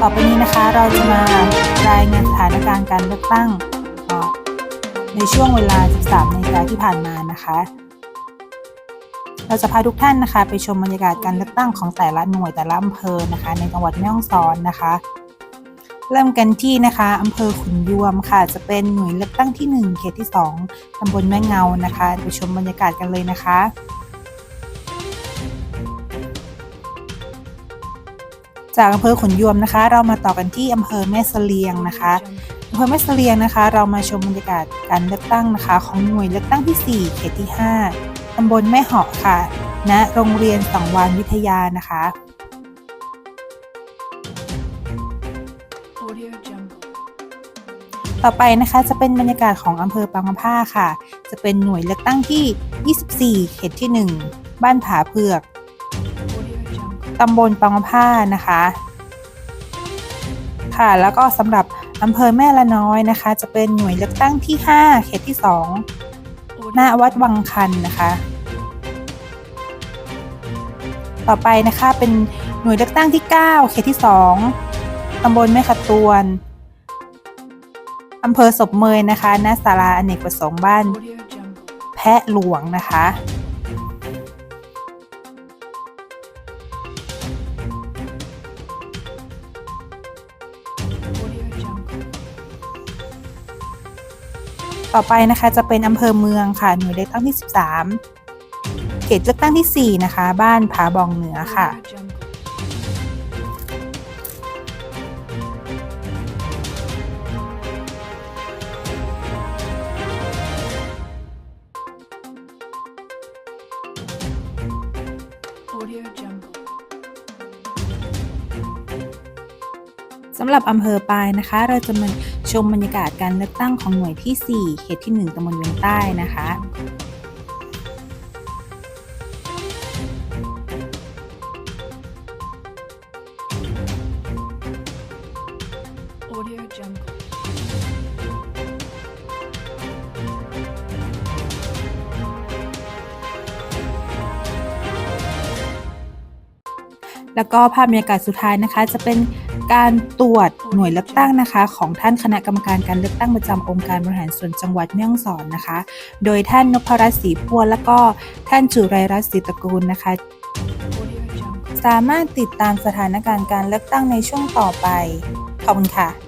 ต่อไปนี้นะคะเราจะมารายงานสถานการณ์การเลือกตั้งในช่วงเวลา 13นาฬิกาที่ผ่านมานะคะ เราจะพาทุกท่านนะคะ ไปชมบรรยากาศการเลือกตั้งของแต่ละหน่วยแต่ละอำเภอนะคะ ในจังหวัดแม่ฮ่องสอนนะคะ เริ่มกันที่นะคะอำเภอขุนยวมค่ะ จะเป็นหน่วยเลือกตั้งที่ 1 เขตที่ 2ตำบลแม่เงานะคะ ไปชมบรรยากาศกันเลยนะคะ จากอำเภอขุนยวมนะคะ เรามาต่อกันที่อำเภอแม่เสลียงนะคะอำเภอแม่เสลียงนะคะ เรามาชมบรรยากาศการเลือกตั้งนะคะ ของหน่วยเลือกตั้งที่ 4 เขตที่ 5ตำบลแม่เหาะค่ะณโรงเรียนสังวานวิทยานะคะ Audio Jungle. ต่อไปนะคะจะเป็นบรรยากาศของอำเภอปางมะผ้าค่ะ จะเป็นหน่วยเลือกตั้งที่ 24 เขตที่ 1 บ้านผาเผือก Audio Jungle. ตำบลปางมะผ้านะคะ ค่ะแล้วก็สำหรับอำเภอแม่ละน้อยนะคะ จะเป็นหน่วยเลือกตั้งที่ 5 เขตที่ 2 หน้าวัดวังคันนะคะ ต่อไปนะคะเป็นหน่วยเลือกตั้งที่ 9 เขตที่ 2 ตำบลแม่ขะตวนอำเภอศพเมยนะคะณศาลาอเนกประสงค์บ้าน แพะหลวงนะคะ ต่อไปนะคะจะเป็นอำเภอเมืองค่ะ หน่วยเลือกตั้งที่ 13 เขตเลือกตั้งที่ 4 นะคะ บ้านผาบองเหนือค่ะ Audio Jungle. สำหรับอำเภอปายนะคะ เราจะมาชมบรรยากาศการเลือกตั้งของหน่วยที่ 4 เขตที่ 1ตำบลเวียงใต้นะคะ Audio Jungle. แล้วก็ภาพบรรยากาศสุดท้ายนะคะ จะเป็นการตรวจหน่วยเลือกตั้งนะคะ ของท่านคณะกรรมการการเลือกตั้งประจำองค์การบริหารส่วนจังหวัดแม่ฮ่องสอนนะคะ โดยท่านนพรัตน์ศรีพัวแล้วก็ท่านจุไรรัตน์ศรีตระกูลนะคะ สามารถติดตามสถานการณ์การเลือกตั้งในช่วงต่อไป ขอบคุณค่ะ